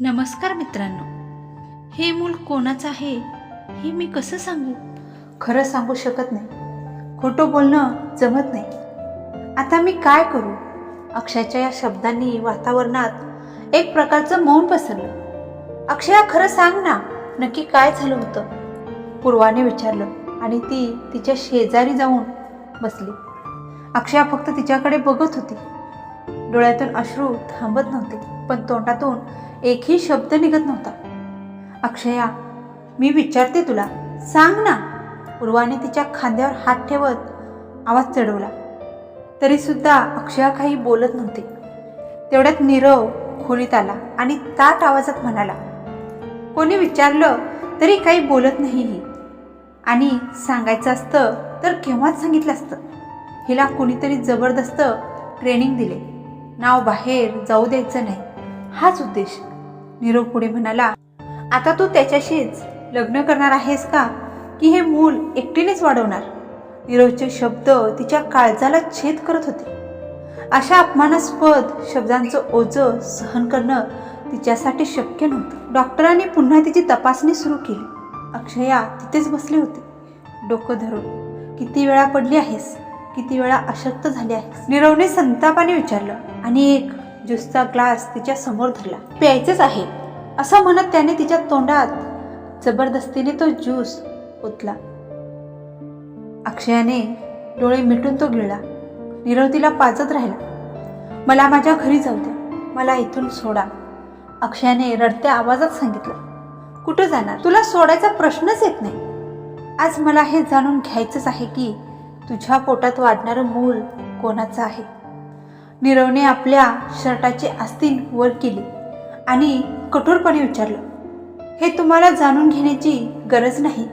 नमस्कार मित्रांनो. हे मूल कोणाचं आहे हे मी कसं सांगू? खरं सांगू शकत नाही. खोटं बोलणं जमत नाही. आता मी काय करू? अक्षयच्या या शब्दांनी वातावरणात एक प्रकारचं मौन पसरलं. अक्षया खरं सांग ना नक्की काय झालं होतं? पूर्वाने विचारलं आणि ती तिच्या शेजारी जाऊन बसली. अक्षया फक्त तिच्याकडे बघत होती. डोळ्यातून अश्रू थांबत नव्हते पण तोंडातून एकही शब्द निघत नव्हता. अक्षया मी विचारते तुला सांग ना. पूर्वाने तिच्या खांद्यावर हात ठेवत आवाज चढवला. तरी सुद्धा अक्षया काही बोलत नव्हती. तेवढ्यात नीरव खोलीत आला आणि ताट आवाजात म्हणाला कोणी विचारलं तरी काही बोलत नाही ही. आणि सांगायचं असतं तर केव्हाच सांगितलं असतं. हिला कुणीतरी जबरदस्त ट्रेनिंग दिले. नाव बाहेर जाऊ द्यायचं नाही. हाच उद्देश. नीरव पुढे म्हणाला आता तू त्याच्याशीच लग्न करणार आहेस का? की हे मूल एकटीनेच वाढवणार? नीरवचे शब्द तिच्या काळजाला छेद करत होते. अशा अपमानास्पद शब्दांचं ओझं सहन करणं तिच्यासाठी शक्य नव्हतं. डॉक्टरांनी पुन्हा तिची तपासणी सुरू केली. अक्षया तिथेच बसली होती. डोकं धरून किती वेळा पडली आहेस? किती वेळा अशक्त झाली आहे नीरवने संतापाने विचारलं. आणि एक ज्यूसचा ग्लास तिच्या समोर धरला. प्यायचेच आहे. असं म्हणत त्याने तिच्या तोंडात जबरदस्तीने तो ज्यूस ओतला. अक्षयाने डोळे मिटून तो गिळला. नीरव तिला पाजत राहिला. मला माझ्या घरी जाऊ द्या. मला इथून सोडा. अक्षयाने रडत्या आवाजात सांगितलं. कुठं जाणार? तुला सोडायचा प्रश्नच येत नाही. आज मला हे जाणून घ्यायचंच आहे की तुझ्या पोटात वाढणारं मूल कोणाचं आहे? नीरवने आपल्या शर्टाची आस्तीन वर केली आणि कठोरपणे विचारलं हे तुम्हाला जाणून घेण्याची गरज नाही.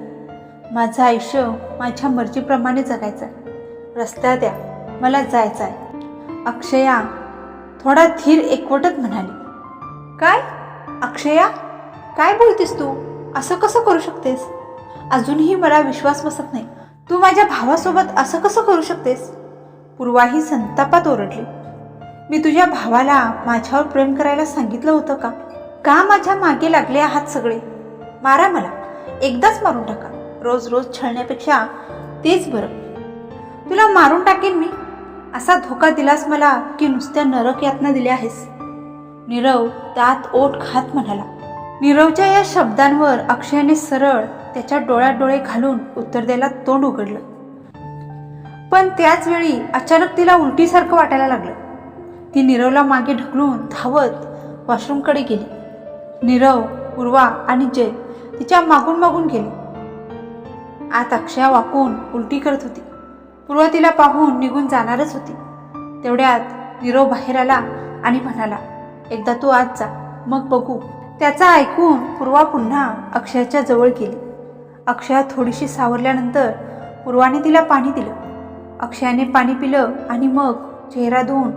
माझं आयुष्य माझ्या मर्जीप्रमाणे जगायचं आहे रस्त्या द्या मला जायचं आहे अक्षया थोडा धीर एकवटत म्हणाली काय? अक्षया काय बोलतेस तू? असं कसं करू शकतेस? अजूनही मला विश्वास बसत नाही. तू माझ्या भावासोबत असं कसं करू शकतेस? पूर्वाही संतापात ओरडली. मी तुझ्या भावाला माझ्यावर प्रेम करायला सांगितलं होतं का? का माझ्या मागे लागले आहात सगळे? मारा मला. एकदाच मारून टाका. रोज रोज छळण्यापेक्षा तेच बरं. तुला मारून टाकेन मी? असा धोका दिलास मला की नुसत्या नरक यातना दिल्या आहेस. नीरव दात ओठ खात म्हणाला. नीरवच्या या शब्दांवर अक्षयाने सरळ त्याच्या डोळ्यात डोळे घालून उत्तर द्यायला तोंड उघडलं. पण त्याच वेळी अचानक तिला उलटीसारखं वाटायला लागलं. ती नीरवला मागे ढकलून धावत वॉशरूमकडे गेली. नीरव पूर्वा आणि जय तिच्या मागून मागून गेले. आत अक्षया वाकून उलटी करत होती. पूर्वा तिला पाहून निघून जाणारच होती. तेवढ्यात नीरव बाहेर आला आणि म्हणाला एकदा तू आज जा मग बघू. त्याचा ऐकून पूर्वा पुन्हा अक्षयाच्या जवळ गेली. अक्षया थोडीशी सावरल्यानंतर पूर्वाने तिला पाणी दिलं. अक्षयाने पाणी पिलं आणि मग चेहरा धुवून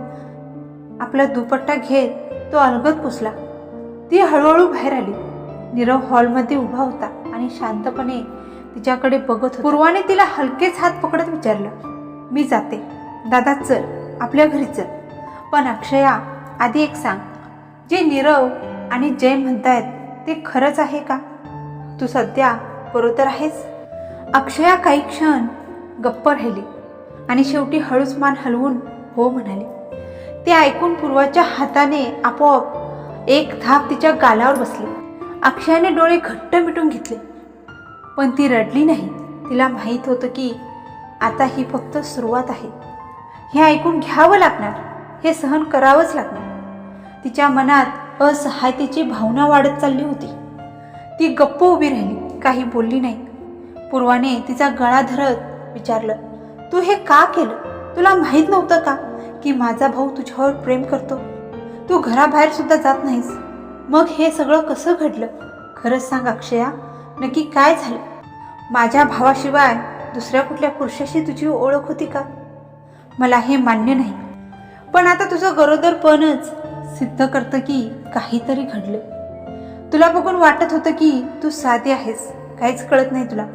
आपला दुपट्टा घेत तो अलगत पुसला. ती हळूहळू बाहेर आली. नीरव हॉलमध्ये उभा होता आणि शांतपणे तिच्याकडे बघत पूर्वाने तिला हलकेच हात पकडत विचारलं मी जाते. दादा चल. आपल्या घरी चल. पण अक्षया आधी एक सांग. जे नीरव आणि जय म्हणतायत ते खरंच आहे का? तू सध्या बरोबर आहेस. अक्षया काही क्षण गप्प राहिली आणि शेवटी हळूच मान हलवून हो म्हणाली. ते ऐकून पूर्वाच्या हाताने आपोआप एक धाप तिच्या गालावर बसली. अक्षयाने डोळे घट्ट मिटून घेतले. पण ती रडली नाही. तिला माहीत होतं की आता ही फक्त सुरुवात आहे. हे ऐकून घ्यावं लागणार. हे सहन करावंच लागणार. तिच्या मनात असहायतेची भावना वाढत चालली होती. ती गप्प उभी राहिली. काही बोलली नाही. पूर्वाने तिचा गळा धरत विचारलं तू हे का केलं? तुला माहीत नव्हतं का की माझा भाऊ तुझ्यावर प्रेम करतो? तू घराबाहेर सुद्धा जात नाहीस. मग हे सगळं कसं घडलं? खरंच सांग अक्षया नक्की काय झालं? माझ्या भावाशिवाय दुसऱ्या कुठल्या पुरुषाशी तुझी ओळख होती का? मला हे मान्य नाही. पण आता तुझं गरोदरपणच सिद्ध करतं की काहीतरी घडलं. तुला बघून वाटत होतं की तू साधी आहेस. काहीच कळत नाही तुला.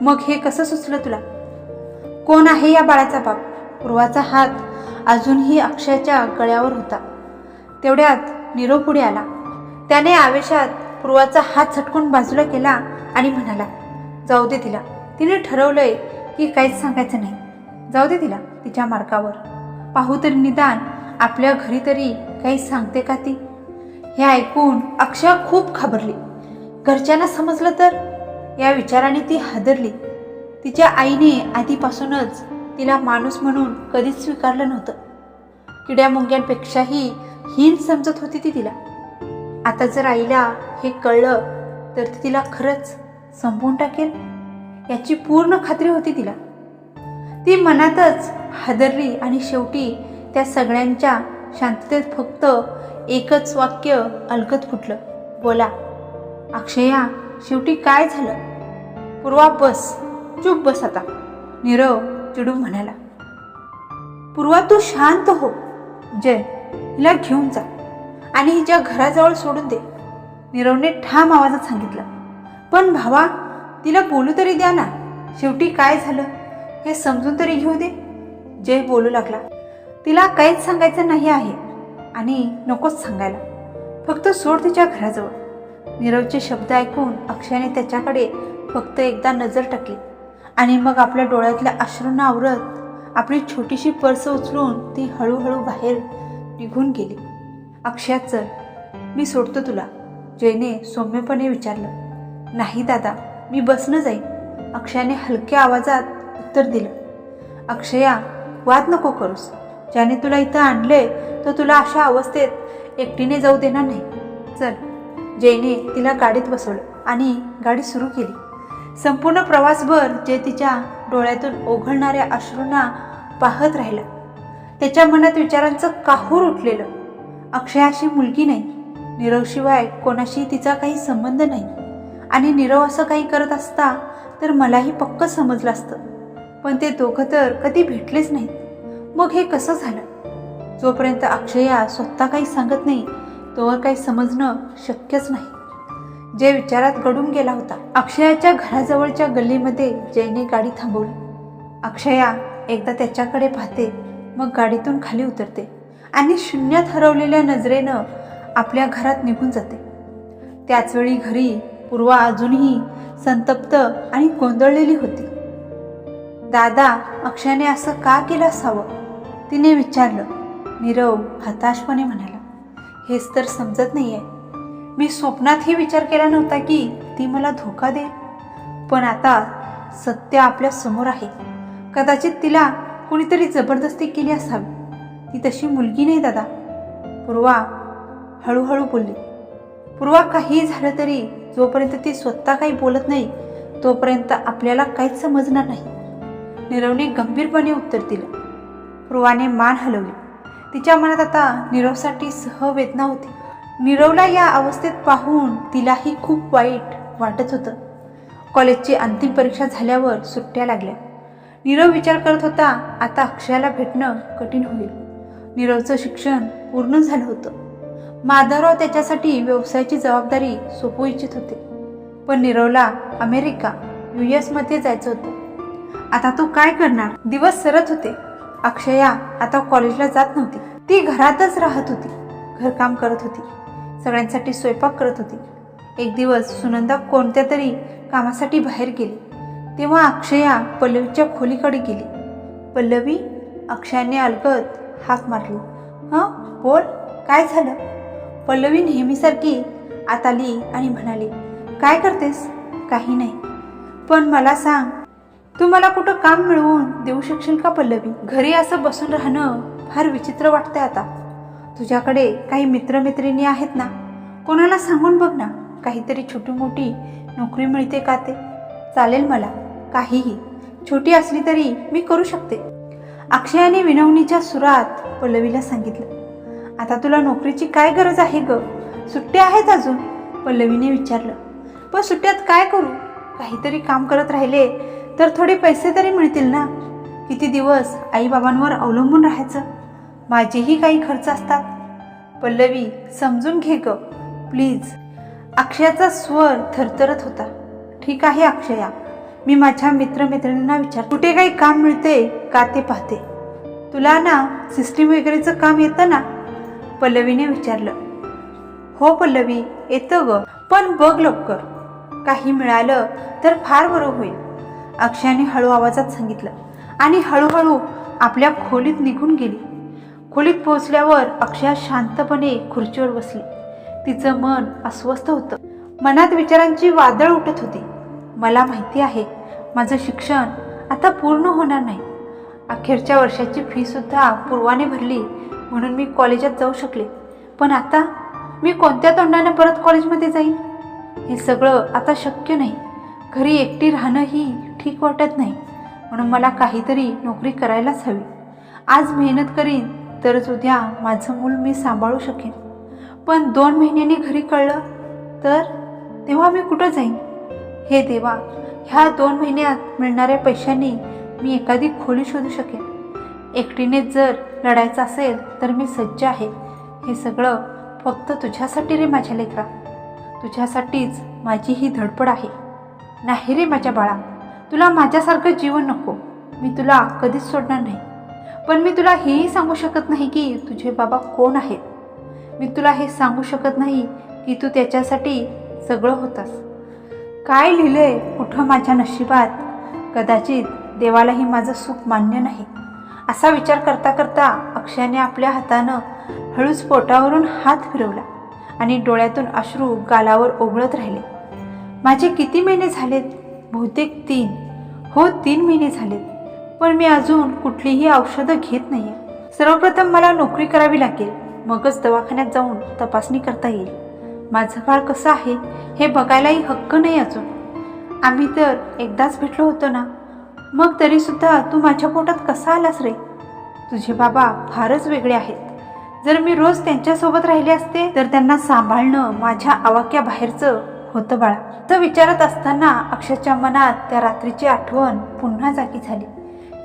मग हे कसं सुचलं तुला? कोण आहे या बाळाचा बाप? पूर्वाचा हात अजूनही अक्षयाच्या गळ्यावर होता. तेवढ्यात नीरव पुढे आला. त्याने आवेशात पूर्वाचा हात झटकून बाजूला केला आणि म्हणाला जाऊ दे तिला. तिने ठरवलंय की काहीच सांगायचं नाही. जाऊ दे तिला तिच्या मार्गावर. पाहू तरी निदान आपल्या घरी तरी काही सांगते का ती? हे ऐकून अक्षय खूप घाबरली. घरच्यांना समजलं तर? या विचाराने ती हादरली. तिच्या आईने आधीपासूनच तिला माणूस म्हणून कधीच स्वीकारलं नव्हतं. किड्या मुंग्यांपेक्षाही हीन समजत होती ती तिला. आता जर आईला हे कळलं तर ती तिला खरंच संपवून टाकेल? याची पूर्ण खात्री होती तिला. ती मनातच हादरली आणि शेवटी त्या सगळ्यांच्या शांततेत फक्त एकच वाक्य अलगत फुटलं. बोला अक्षया शेवटी काय झालं? पूर्वा बस चुप बस आता नीरव चिडून म्हणाला. पूर्वा तू शांत हो जय हिला घेऊन जा आणि हिच्या घराजवळ सोडून दे. नीरवने ठाम आवाजात सांगितलं. पण भावा तिला बोलू तरी द्या ना शेवटी काय झालं हे समजून तरी घेऊ दे. जय बोलू लागला. तिला काहीच सांगायचं नाही आहे. आणि नकोच सांगायला. फक्त सोड तिच्या घराजवळ. नीरवचे शब्द ऐकून अक्षयाने त्याच्याकडे फक्त एकदा नजर टाकली. आणि मग आपल्या डोळ्यातल्या अश्रूंना आवरत आपली छोटीशी पर्स उचलून ती हळूहळू बाहेर निघून गेली. अक्षया चल मी सोडतो तुला जयने सौम्यपणे विचारलं. नाही दादा मी बसनं जाईन. अक्षयाने हलक्या आवाजात उत्तर दिलं. अक्षया वाद नको करूस. ज्याने तुला इथं आणले तो तुला अशा अवस्थेत एकटीने जाऊ देणार नाही. चल जयने तिला गाडीत बसवलं आणि गाडी सुरू केली. संपूर्ण प्रवासभर जय तिच्या डोळ्यातून ओघळणाऱ्या अश्रूंना पाहत राहिला. त्याच्या मनात विचारांचं काहूर उठलेलं. अक्षयाशी मुलगी नाही. नीरवशिवाय कोणाशी तिचा काही संबंध नाही. आणि नीरव असं काही करत असता तर मलाही पक्क समजलं असतं. पण ते दोघं तर कधी भेटलेच नाहीत. मग हे कसं झालं? जोपर्यंत अक्षया स्वतः काही सांगत नाही तोवर काही समजणं शक्यच नाही. जय विचारात गडून गेला होता अक्षयाच्या घराजवळच्या गल्लीमध्ये जयने गाडी थांबवली. अक्षया एकदा त्याच्याकडे पाहते मग गाडीतून खाली उतरते आणि शून्यात हरवलेल्या नजरेनं आपल्या घरात निघून जाते. त्याचवेळी घरी पूर्वा अजूनही संतप्त आणि गोंधळलेली होती. दादा अक्षयाने असं का केलं असावं? तिने विचारलं. नीरव हताशपणे म्हणाला हेच तर समजत नाही आहे मी स्वप्नातही विचार केला नव्हता की ती मला धोका देईल. पण आता सत्य आपल्यासमोर आहे. कदाचित तिला कुणीतरी जबरदस्ती केली असावी. ती तशी मुलगी नाही दादा. पूर्वा हळूहळू बोलली. पूर्वा काही झालं तरी जोपर्यंत ती स्वतः काही बोलत नाही तोपर्यंत आपल्याला काहीच समजणार नाही. नीरवने गंभीरपणे उत्तर दिलं. पूर्वाने मान हलवली. तिच्या मनात आता नीरवसाठी सहवेदना होती. नीरवला या अवस्थेत पाहून तिलाही खूप वाईट वाटत होतं. कॉलेजची अंतिम परीक्षा झाल्यावर सुट्ट्या लागल्या. नीरव विचार करत होता आता अक्षयाला भेटणं कठीण होईल. नीरवचं शिक्षण पूर्ण झालं होतं. माधवराव त्याच्यासाठी व्यवसायाची जबाबदारी सोपू इच्छित होते. पण नीरवला अमेरिका यू एसमध्ये जायचं होतं. आता तो काय करणार? दिवस सरत होते. अक्षया आता कॉलेजला जात नव्हती. ती घरातच राहत होती. घरकाम करत होती. सगळ्यांसाठी स्वयंपाक करत होती. एक दिवस सुनंदा कोणत्या तरी कामासाठी बाहेर गेली. तेव्हा अक्षया पल्लवीच्या खोलीकडे गेली. पल्लवी अक्षयाने अलगत हाक मारली. हां? बोल. काय झालं? पल्लवी नेहमीसारखी आत आली आणि म्हणाली काय करतेस? काही नाही. पण मला सांग तू मला कुठं काम मिळवून देऊ शकशील का पल्लवी? घरी असं बसून राहणं फार विचित्र वाटतंय आता. तुझ्याकडे काही मित्रमैत्रिणी आहेत ना? कोणाला सांगून बघ ना काहीतरी छोटी मोठी नोकरी मिळते का ते? चालेल मला काहीही. छोटी असली तरी मी करू शकते. अक्षयाने विनवणीच्या सुरात पल्लवीला सांगितलं. आता तुला नोकरीची काय गरज आहे ग? सुट्ट्या आहेत अजून? पल्लवीने विचारलं. पण सुट्ट्यात काय करू? काहीतरी काम करत राहिले तर थोडे पैसे तरी मिळतील ना? किती दिवस आईबाबांवर अवलंबून राहायचं? माझेही काही खर्च असतात. पल्लवी समजून घे ग. प्लीज. अक्षयाचा स्वर थरथरत होता. ठीक आहे अक्षया. मी माझ्या मित्रमैत्रिणींना विचार कुठे काही काम मिळते का ते पाहते? तुला ना सिस्टीम वगैरेचं काम येतं ना? पल्लवीने विचारलं. हो पल्लवी येतं ग. पण बघ लवकर. काही मिळालं तर फार बरं होईल. अक्षयाने हळू आवाजात सांगितलं. आणि हळूहळू आपल्या खोलीत निघून गेली. खोलीत पोहोचल्यावर अक्षया शांतपणे खुर्चीवर बसली. तिचं मन अस्वस्थ होतं. मनात विचारांची वादळ उठत होती. मला माहिती आहे माझं शिक्षण आता पूर्ण होणार नाही. अखेरच्या वर्षाची फीसुद्धा पूर्वाने भरली म्हणून मी कॉलेजात जाऊ शकले. पण आता मी कोणत्या तोंडाने परत कॉलेजमध्ये जाईन? हे सगळं आता शक्य नाही. घरी एकटी राहणंही ठीक वाटत नाही. म्हणून मला काहीतरी नोकरी करायलाच हवी. आज मेहनत करीन तरच उद्या माझं मूल मी सांभाळू शकेन. पण दोन महिन्यांनी घरी कळलं तर तेव्हा मी कुठं जाईन? हे देवा ह्या दोन महिन्यात मिळणाऱ्या पैशांनी मी एखादी खोली शोधू शकेन. एकटीने जर लढायचं असेल तर मी सज्ज आहे. हे सगळं फक्त तुझ्यासाठी रे माझ्या लेकरा. तुझ्यासाठीच माझी ही धडपड आहे. नाही रे माझ्या बाळा. तुला माझ्यासारखं जीवन नको. मी तुला कधीच सोडणार नाही. पण मी तुला हेही सांगू शकत नाही की तुझे बाबा कोण आहेत. मी तुला हे सांगू शकत नाही की तू त्याच्यासाठी सगळं होतास. काय लिहिलंय कुठं माझ्या नशिबात? कदाचित देवालाही माझं सुख मान्य नाही. असा विचार करता करता अक्षयाने आपल्या हातानं हळूच पोटावरून हात फिरवला आणि डोळ्यातून अश्रू गालावर ओघळत राहिले. माझे किती महिने झालेत? बहुतेक तीन. हो तीन महिने झालेत. पण मी अजून कुठलीही औषधं घेत नाही सर्वप्रथम मला नोकरी करावी लागेल. मगच दवाखान्यात जाऊन तपासणी करता येईल. माझं बाळ कसं आहे हे बघायलाही हक्क नाही अजून. आम्ही तर एकदाच भेटलो होतो ना. मग तरीसुद्धा तू माझ्या पोटात कसा आलास रे? तुझे बाबा फारच वेगळे आहेत. जर मी रोज त्यांच्यासोबत राहिले असते तर त्यांना सांभाळणं माझ्या आवाक्याबाहेरचं होतं बाळा. तर विचारत असताना अक्षरच्या मनात त्या रात्रीची आठवण पुन्हा जागी झाली.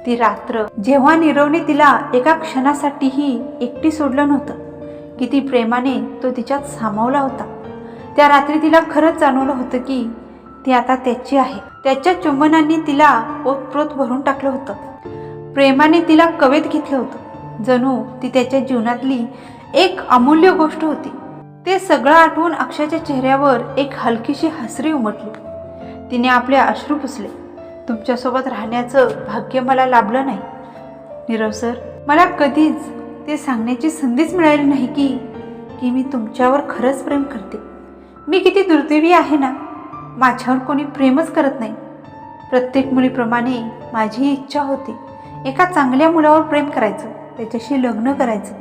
ती रात्र जेव्हा नीरवने तिला एका क्षणासाठीही एकटी सोडलं नव्हतं किती प्रेमाने तो तिच्यात सामावला होता. त्या रात्री तिला खरंच जाणवलं होतं की ती आता त्याची आहे. त्याच्या चुंबनांनी तिला ओतप्रोत भरून टाकलं होतं. प्रेमाने तिला कवेत घेतलं होतं. जणू ती त्याच्या जीवनातली एक अमूल्य गोष्ट होती. ते सगळं आठवून अक्षयाच्या चेहऱ्यावर एक हलकीशी हसरी उमटली. तिने आपले अश्रू पुसले. तुमच्यासोबत राहण्याचं भाग्य मला लाभलं नाही. नीरव सर मला कधीच ते सांगण्याची संधीच मिळाली नाही की की मी तुमच्यावर खरंच प्रेम करते. मी किती दुर्दैवी आहे ना? माझ्यावर कोणी प्रेमच करत नाही. प्रत्येक मुलीप्रमाणे माझी इच्छा होती एका चांगल्या मुलावर प्रेम करायचं त्याच्याशी लग्न करायचं.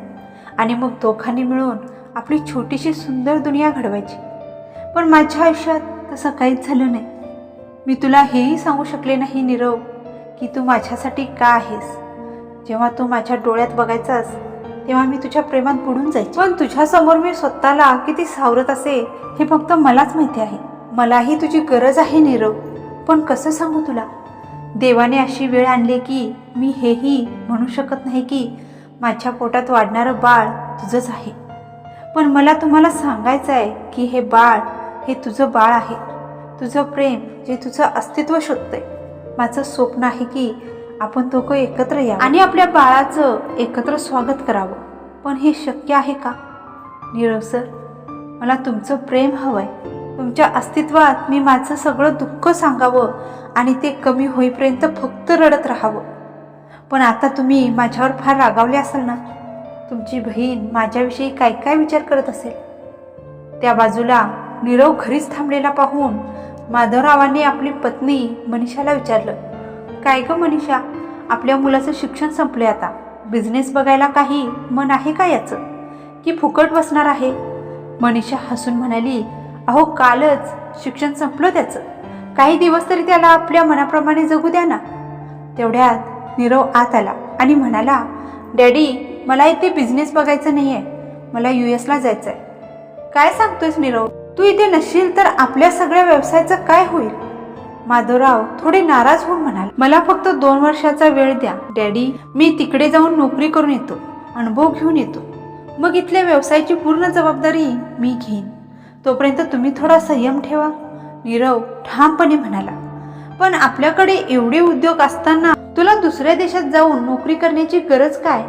आणि मग दोघांनी मिळून आपली छोटीशी सुंदर दुनिया घडवायची. पण माझ्या आयुष्यात तसं काहीच झालं नाही. मी तुला हेही सांगू शकले नाही नीरव की तू माझ्यासाठी का आहेस? जेव्हा तू माझ्या डोळ्यात बघायचास तेव्हा मी तुझ्या प्रेमात बुडून जायचे. पण तुझ्यासमोर मी स्वतःला किती सावरत असे हे फक्त मलाच माहिती आहे. मलाही तुझी गरज आहे नीरव. पण कसं सांगू तुला? देवाने अशी वेळ आणली की मी हेही म्हणू शकत नाही की माझ्या पोटात वाढणारं बाळ तुझंच आहे. पण मला तुम्हाला सांगायचं आहे की हे बाळ हे तुझं बाळ आहे. तुझं प्रेम जे तुझं अस्तित्व शोधतंय. माझं स्वप्न आहे की आपण दोघं एकत्र या आणि आपल्या बाळाचं एकत्र स्वागत करावं. पण हे शक्य आहे का? नीरव सर मला तुमचं प्रेम हवंय. तुमच्या अस्तित्वात मी माझं सगळं दुःख सांगावं आणि ते कमी होईपर्यंत फक्त रडत राहावं. पण आता तुम्ही माझ्यावर फार रागावले असाल ना? तुमची बहीण माझ्याविषयी काय काय विचार करत असेल? त्या बाजूला नीरव घरीच थांबलेला पाहून माधवरावांनी आपली पत्नी मनीषाला विचारलं काय ग मनीषा आपल्या मुलाचं शिक्षण संपले आता. बिझनेस बघायला काही मन आहे का याचं? की फुकट बसणार आहे? मनीषा हसून म्हणाली अहो कालच शिक्षण संपलं त्याचं. काही दिवस तरी त्याला आपल्या मनाप्रमाणे जगू द्या ना. तेवढ्यात नीरव आत आला आणि म्हणाला डॅडी मला इथे बिझनेस बघायचा नाही आहे मला यू एसला जायचं आहे काय सांगतोयस नीरव तू इथे नसशील तर आपल्या सगळ्या व्यवसायाचं काय होईल? माधवराव थोडे नाराज होऊन म्हणाल मला फक्त दोन वर्षाचा वेळ द्या. डॅडी मी तिकडे जाऊन नोकरी करून येतो. अनुभव घेऊन येतो. मग इथल्या व्यवसायाची पूर्ण जबाबदारी मी घेईन. तोपर्यंत तुम्ही थोडा संयम ठेवा. नीरव ठामपणे म्हणाला पण आपल्याकडे एवढे उद्योग असताना तुला दुसऱ्या देशात जाऊन नोकरी करण्याची गरज काय?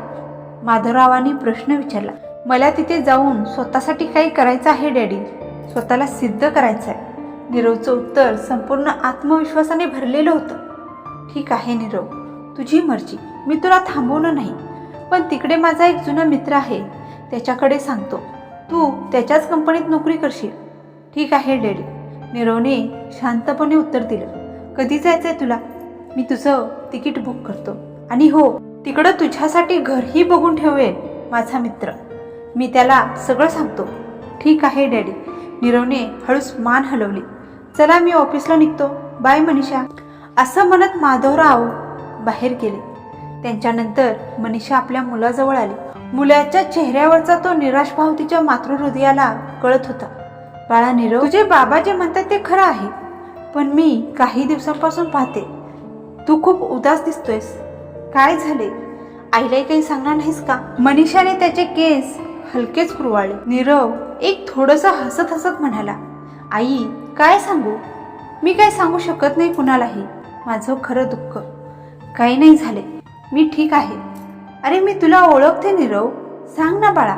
माधवरावांनी प्रश्न विचारला मला तिथे जाऊन स्वतःसाठी काही करायचं आहे डॅडी? स्वतःला सिद्ध करायचं आहे नीरवचं उत्तर संपूर्ण आत्मविश्वासाने भरलेलं होतं. ठीक आहे नीरव. तुझी मर्जी. मी तुला थांबवलं नाही. पण तिकडे माझा एक जुना मित्र आहे. त्याच्याकडे सांगतो. तू त्याच्याच कंपनीत नोकरी करशील. ठीक आहे डॅडी. नीरवने शांतपणे उत्तर दिलं. कधी जायचं आहे तुला? मी तुझं तिकीट बुक करतो. आणि हो तिकडं तुझ्यासाठी घरही बघून ठेवेल माझा मित्र. मी त्याला सगळं सांगतो. ठीक आहे डॅडी. नीरवने हळूच मान हलवली. चला मी ऑफिसला निघतो. बाय मनीषा. असं म्हणत माधवराव बाहेर गेले. त्यांच्यानंतर मनीषा आपल्या मुलाजवळ आली. मुलाच्या चेहऱ्यावरचा तो निराश भाव तिच्या मातृहृदयाला कळत होता. बाळा नीरव तुझे बाबा जे म्हणतात ते खरं आहे. पण मी काही दिवसांपासून पाहते. तू खूप उदास दिसतोयस. काय झाले? आईलाही काही सांगणार नाहीस का? मनीषाने त्याचे केस हलकेच कुरवाळले नीरव एक थोडस हसत हसत म्हणाला आई काय सांगू? मी काय सांगू शकत नाही कुणालाही. माझं खरं दुःख. काही नाही झाले. मी ठीक आहे. अरे मी तुला ओळखते नीरव. सांग ना बाळा.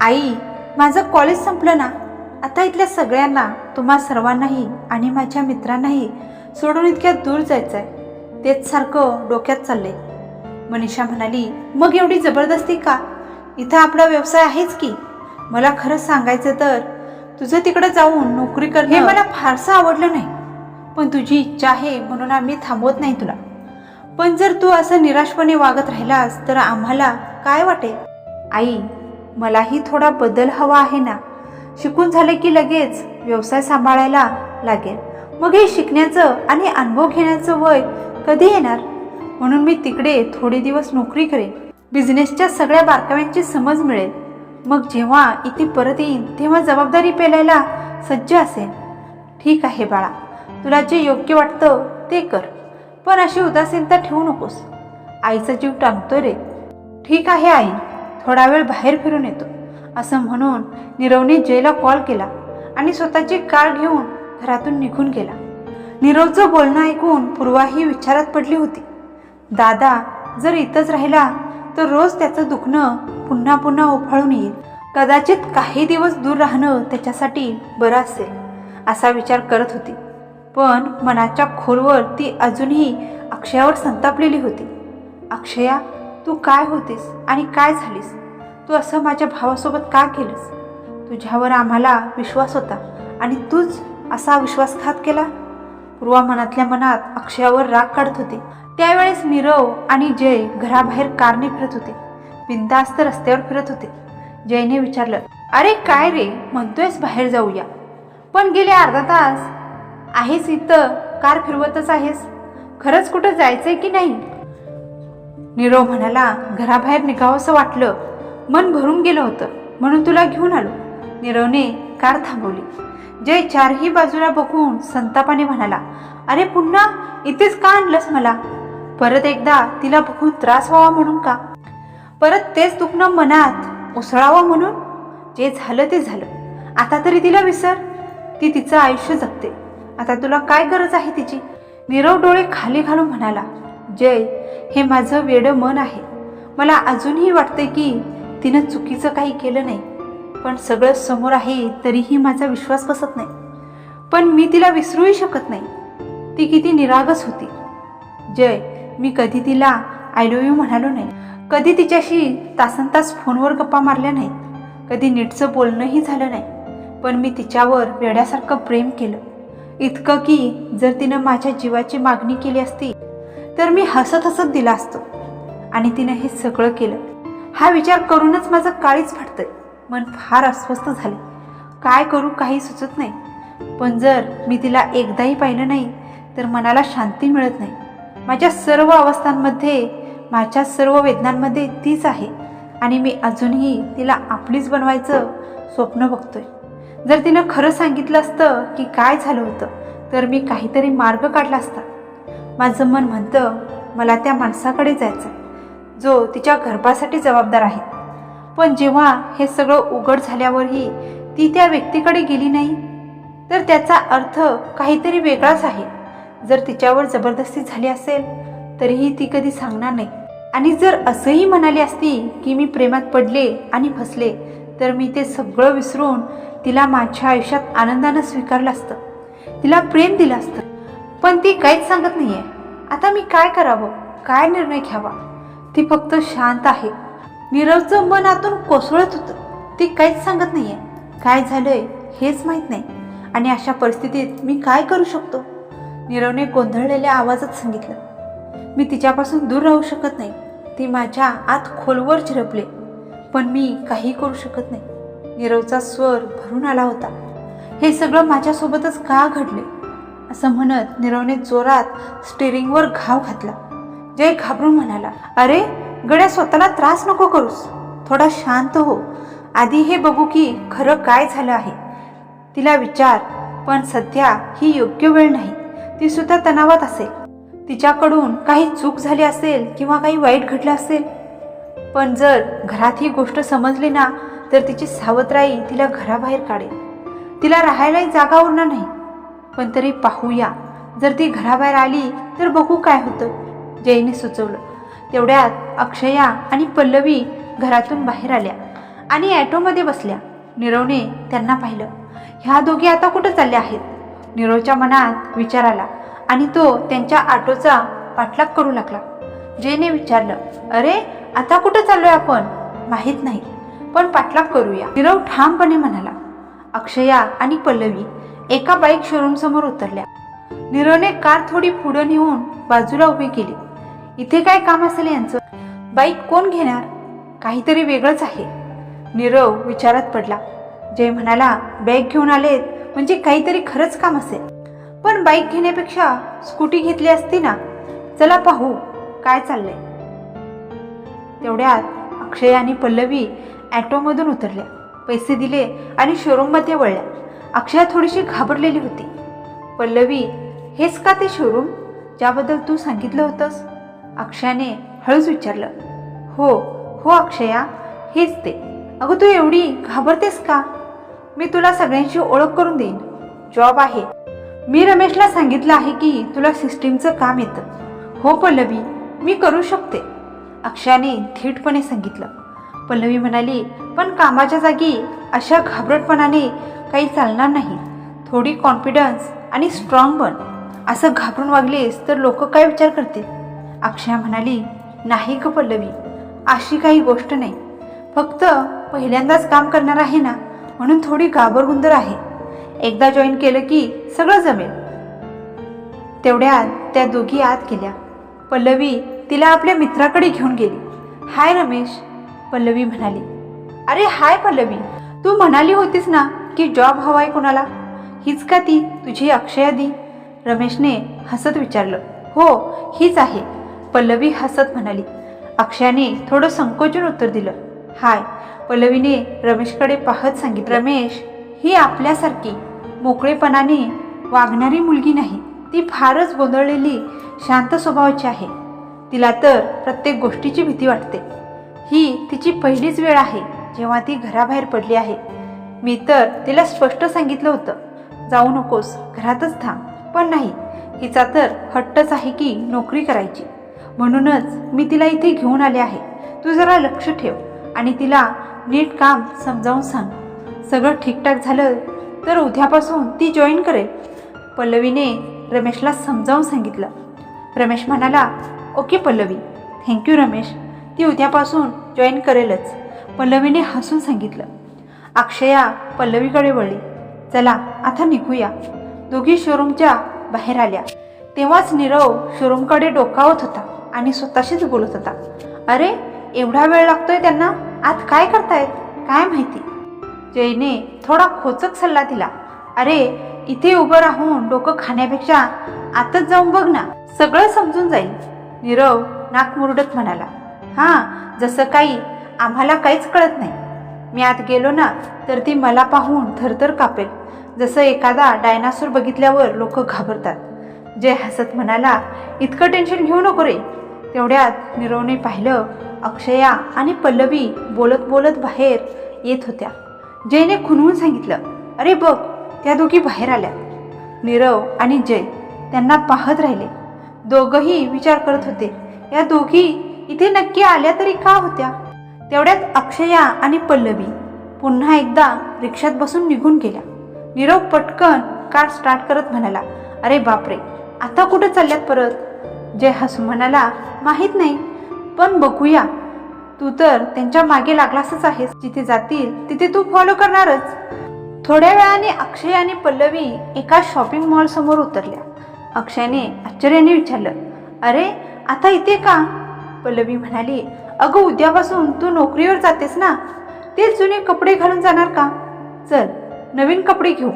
आई माझं कॉलेज संपलं ना. आता इथल्या सगळ्यांना तुम्हा सर्वांनाही आणि माझ्या मित्रांनाही सोडून इतक्या दूर जायचं आहे तेच सारखं डोक्यात चाललंय. मनीषा म्हणाली मग एवढी जबरदस्ती का? इथं आपला व्यवसाय आहेच की? मला खरंच सांगायचं तर तुझं तिकडं जाऊन नोकरी करणं हे मला फारसं आवडलं नाही. पण तुझी इच्छा आहे म्हणून आम्ही थांबवत नाही तुला. पण जर तू असं निराशपणे वागत राहिलास तर आम्हाला काय वाटेल? आई मलाही थोडा बदल हवा आहे ना? शिकून झाले की लगेच व्यवसाय सांभाळायला लागेल. मग हे शिकण्याचं आणि अनुभव घेण्याचं वय कधी येणार? म्हणून मी तिकडे थोडे दिवस नोकरी करेन. बिझनेसच्या सगळ्या बारकाव्यांची समज मिळेल. मग जेव्हा इथे परत येईन तेव्हा जबाबदारी पेलायला सज्ज असेल ठीक आहे बाळा तुला जे योग्य वाटतं ते कर. पण अशी उदासीनता ठेवू नकोस. आईचा जीव टांगतो रे. ठीक आहे आई थोडा वेळ बाहेर फिरून येतो. असं म्हणून नीरवने जयला कॉल केला आणि स्वतःची कार घेऊन घरातून निघून गेला. नीरवचं बोलणं ऐकून पूर्वाही विचारात पडली होती. दादा जर इथंच राहिला तर रोज त्याचं दुखणं पुन्हा पुन्हा उफाळून येईल. कदाचित काही दिवस दूर राहणं त्याच्यासाठी बरं असेल असा विचार करत होती. पण मनाच्या खोलवर ती अजूनही अक्षयावर संतापलेली होती. अक्षया तू काय होतीस आणि काय झालीस? तू असं माझ्या भावासोबत का केलंस? तुझ्यावर आम्हाला विश्वास होता आणि तूच असा विश्वासघात केला? पूर्वा मनातल्या मनात अक्षयावर राग काढत होते. त्यावेळेस नीरव आणि जय घराबाहेर कारने फिरत होते. बिंदास्त रस्त्यावर फिरत होते. जयने विचारलं अरे काय रे? म्हणतोयस बाहेर जाऊया. पण गेले अर्धा तास. आहेस इथं? कार फिरवतच आहेस? खरंच कुठं जायचंय की नाही? नीरव म्हणाला घराबाहेर निघावंसं वाटलं. मन भरून गेलं होतं. म्हणून तुला घेऊन आलो. नीरवने कार थांबवली. जय चारही बाजूला बघून संतापाने म्हणाला अरे पुन्हा इथेच का आणलंस मला? परत एकदा तिला बघून त्रास व्हावा म्हणून का? परत तेच दुखणं मनात उसळावं म्हणून? जे झालं ते झालं. आता तरी तिला विसर. ती तिचं आयुष्य जगते. आता तुला काय गरज आहे तिची? नीरव डोळे खाली घालून म्हणाला जय हे माझं वेडं मन आहे. मला अजूनही वाटते की तिनं चुकीचं काही केलं नाही. पण सगळं समोर आहे तरीही माझा विश्वास बसत नाही. पण मी तिला विसरूही शकत नाही. ती किती निरागस होती. जय मी कधी तिला आय लव्ह यू म्हणालो नाही. कधी तिच्याशी तासन तास फोनवर गप्पा मारल्या नाहीत. कधी नीटचं बोलणंही झालं नाही. पण मी तिच्यावर वेड्यासारखं प्रेम केलं. इतकं की जर तिनं माझ्या जीवाची मागणी केली असती तर मी हसत हसत दिला असतो. आणि तिनं हे सगळं केलं. हा विचार करूनच माझं काळीच फाटतंय. मन फार अस्वस्थ झाले. काय करू काही सुचत नाही. पण जर मी तिला एकदाही पाहिलं नाही तर मनाला शांती मिळत नाही. माझ्या सर्व अवस्थांमध्ये माझ्या सर्व वेदनांमध्ये तीच आहे आणि मी अजूनही तिला आपलीच बनवायचं स्वप्न बघतोय. जर तिनं खरं सांगितलं असतं की काय झालं होतं तर मी काहीतरी मार्ग काढला असता. माझं मन म्हणतं मला त्या माणसाकडे जायचं जो तिच्या गर्भासाठी जबाबदार आहे. पण जेव्हा हे सगळं उघड झाल्यावरही ती त्या व्यक्तीकडे गेली नाही तर त्याचा अर्थ काहीतरी वेगळाच आहे. जर तिच्यावर जबरदस्ती झाली असेल तरीही ती कधी सांगणार नाही. आणि जर असंही म्हणाली असती की मी प्रेमात पडले आणि फसले तर मी ते सगळं विसरून तिला माझ्या आयुष्यात आनंदानं स्वीकारलं असतं. तिला प्रेम दिलं असतं. पण ती काहीच सांगत नाही आहे आता मी काय करावं? काय निर्णय घ्यावा? ती फक्त शांत आहे. नीरवचं मन आतून कोसळत होतं. ती काहीच सांगत नाहीये. काय झालंय हेच माहीत नाही. आणि अशा परिस्थितीत मी काय करू शकतो? नीरवने गोंधळलेल्या आवाजात सांगितलं. मी तिच्यापासून दूर राहू शकत नाही. ती माझ्या आत खोलवर झिरपले. पण मी काही करू शकत नाही. नीरवचा स्वर भरून आला होता. हे सगळं माझ्यासोबतच का घडले? असं म्हणत नीरवने जोरात स्टेरिंगवर घाव घातला. जय घाबरून म्हणाला. अरे गड्या स्वतःला त्रास नको करूस. थोडा शांत हो. आधी हे बघू की खरं काय झालं आहे. तिला विचार पण सध्या ही योग्य वेळ नाही. ती सुद्धा तणावात असेल. तिच्याकडून काही चूक झाली असेल किंवा काही वाईट घडलं असेल? पण जर घरात ही गोष्ट समजली ना तर तिची सावत्राई तिला घराबाहेर काढेल. तिला राहायलाही जागा उरणार नाही. पण तरी पाहूया. जर ती घराबाहेर आली तर बघू काय होतं जयने सुचवलं. तेवढ्यात अक्षया आणि पल्लवी घरातून बाहेर आल्या आणि ॲटोमध्ये बसल्या. नीरवने त्यांना पाहिलं. ह्या दोघी आता कुठं चालल्या आहेत? नीरवच्या मनात विचार आला आणि तो त्यांच्या ऑटोचा पाठलाग करू लागला. जयने विचारलं अरे आता कुठं चाललोय आपण? माहीत नाही पण पाठलाग करूया. नीरव ठामपणे म्हणाला. अक्षया आणि पल्लवी एका बाईक शोरूम समोर उतरल्या. नीरवने कार थोडी पुढं नेऊन बाजूला उभी केली. इथे काय काम असेल यांचं? बाईक कोण घेणार? काहीतरी वेगळंच आहे. नीरव विचारात पडला. जय म्हणाला बॅग घेऊन आलेत म्हणजे काहीतरी खरंच काम असेल. पण बाईक घेण्यापेक्षा स्कूटी घेतली असती ना? चला पाहू काय चाललंय. तेवढ्यात अक्षय आणि पल्लवी ॲटोमधून उतरल्या. पैसे दिले आणि शोरूममध्ये वळल्या. अक्षय थोडीशी घाबरलेली होती. पल्लवी हेच का ते शोरूम? ज्याबद्दल तू सांगितलं होतंस? अक्षयाने हळूच विचारलं हो हो अक्षया हेच ते. अगं तू एवढी घाबरतेस का? मी तुला सगळ्यांची ओळख करून देईन. जॉब आहे. मी रमेशला सांगितलं आहे की तुला सिस्टीमचं काम येतं. हो पल्लवी मी करू शकते. अक्षयाने थेटपणे सांगितलं. पल्लवी म्हणाली पण कामाच्या जागी अशा घाबरटपणाने काही चालणार नाही. थोडी कॉन्फिडन्स आणि स्ट्रॉंग बन. असं घाबरून वागलीस तर लोक काय विचार करतील? अक्षया म्हणाली नाही ग पल्लवी अशी काही गोष्ट नाही. फक्त पहिल्यांदाच काम करणार आहे ना म्हणून थोडी घाबरगुंदर आहे. एकदा जॉईन केलं की सगळं जमेल. तेवढ्यात त्या दोघी आत गेल्या. पल्लवी तिला आपल्या मित्राकडे घेऊन गेली. हाय रमेश पल्लवी म्हणाली. अरे हाय पल्लवी तू म्हणाली होतीस ना की जॉब हवाय कोणाला? हीच का ती तुझी अक्षया दी? रमेशने हसत विचारलं. हो हीच आहे. पल्लवी हसत म्हणाली अक्षयाने थोडं संकोचून उत्तर दिलं. हाय पल्लवीने रमेशकडे पाहत सांगितलं रमेश ही आपल्यासारखी मोकळेपणाने वागणारी मुलगी नाही. ती फारच गोंधळलेली शांत स्वभावाची आहे. तिला तर प्रत्येक गोष्टीची भीती वाटते. ही तिची पहिलीच वेळ आहे जेव्हा ती घराबाहेर पडली आहे. मी तर तिला स्पष्ट सांगितलं होतं जाऊ नकोस घरातच थांब. पण नाही हिचा तर हट्टच आहे की नोकरी करायची. म्हणूनच मी तिला इथे घेऊन आले आहे. तू जरा लक्ष ठेव आणि तिला नीट काम समजावून सांग. सगळं ठीकठाक झालं तर उद्यापासून ती जॉईन करेल. पल्लवीने रमेशला समजावून सांगितलं. रमेश म्हणाला ओके पल्लवी. थँक्यू रमेश. ती उद्यापासून जॉईन करेलच. पल्लवीने हसून सांगितलं. अक्षया पल्लवीकडे वळली. चला आता निघूया. दोघी शोरूमच्या बाहेर आल्या. तेव्हाच नीरव शोरूमकडे डोकावत होता. आणि स्वतःशीच बोलत होता. अरे एवढा वेळ लागतोय त्यांना? आत काय करतायत? काय माहिती? जयने थोडा खोचक सल्ला दिला. अरे इथे उभं राहून डोकं खाण्यापेक्षा आतच जाऊन बघ ना सगळं समजून जाईल. नीरव नाक मुरडत म्हणाला. हां जसं काही आम्हाला काहीच कळत नाही. मी आत गेलो ना तर ती मला पाहून थरथर कापेल. जसं एखादा डायनासोर बघितल्यावर लोक घाबरतात. जय हसत म्हणाला. इतकं टेन्शन घेऊ नको रे. तेवढ्यात निरवने पाहिलं अक्षया आणि पल्लवी बोलत बोलत बाहेर येत होत्या. जयने खुनवून सांगितलं अरे बघ त्या दोघी बाहेर आल्या. नीरव आणि जय त्यांना पाहत राहिले. दोघंही विचार करत होते या दोघी इथे नक्की आल्या तरी का होत्या? तेवढ्यात अक्षया आणि पल्लवी पुन्हा एकदा रिक्षात बसून निघून गेल्या. नीरव पटकन कार स्टार्ट करत म्हणाला अरे बापरे आता कुठं चालल्यात परत? जय हसू म्हणाला माहीत नाही पण बघूया. तू तर त्यांच्या मागे लागलासच आहेस. जिथे जातील तिथे तू फॉलो करणारच. थोड्या वेळाने अक्षय आणि पल्लवी एका शॉपिंग मॉल समोर उतरल्या. अक्षयने आश्चर्याने विचारलं अरे आता इथे का? पल्लवी म्हणाली अगं उद्यापासून तू नोकरीवर जातेस ना? तेच जुने कपडे घालून जाणार का? चल नवीन कपडे घेऊ.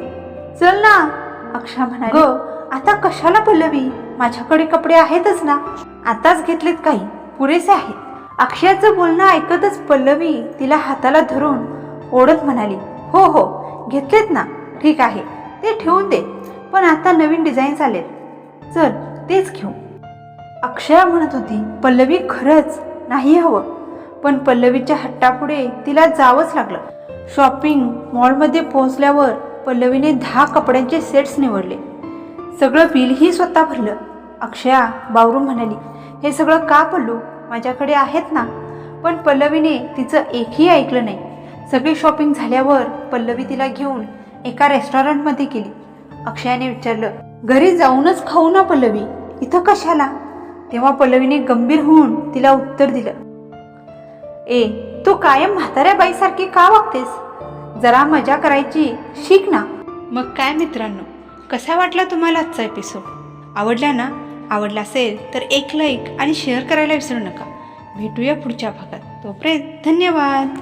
चल ना. अक्षा म्हणाली आता कशाला पल्लवी? माझ्याकडे कपडे आहेतच ना? आताच घेतलेत काही. पुरेसे आहेत. अक्षयाचं बोलणं ऐकतच पल्लवी तिला हाताला धरून ओढत म्हणाली हो हो घेतलेत ना. ठीक आहे. ते ठेवून दे. पण आता नवीन डिझाईन्स आलेत. चल तेच घेऊ. अक्षया म्हणत होती पल्लवी खरंच नाही हवं. पण पल्लवीच्या हट्टापुढे तिला जावंच लागलं. शॉपिंग मॉलमध्ये पोहोचल्यावर पल्लवीने दहा कपड्यांचे सेट्स निवडले. सगळं बिलही स्वतः भरलं. अक्षया बावरून म्हणाली हे सगळं का पल्लू? माझ्याकडे आहेत ना. पण पल्लवीने तिचं एकही ऐकलं नाही. सगळी शॉपिंग झाल्यावर पल्लवी तिला घेऊन एका रेस्टॉरंटमध्ये गेली. अक्षयाने विचारलं घरी जाऊनच खाऊ ना पल्लवी? इथं कशाला? तेव्हा पल्लवीने गंभीर होऊन तिला उत्तर दिलं ए तू कायम म्हाताऱ्या बाईसारखी का वागतेस? जरा मजा करायची शिक ना. मग काय मित्रांनो? कसा वाटला तुम्हाला आजचा एपिसोड आवडला ना? आवडला असेल तर एक लाईक आणि शेअर करायला विसरू नका. भेटूया पुढच्या भागात. तोपर्यंत धन्यवाद.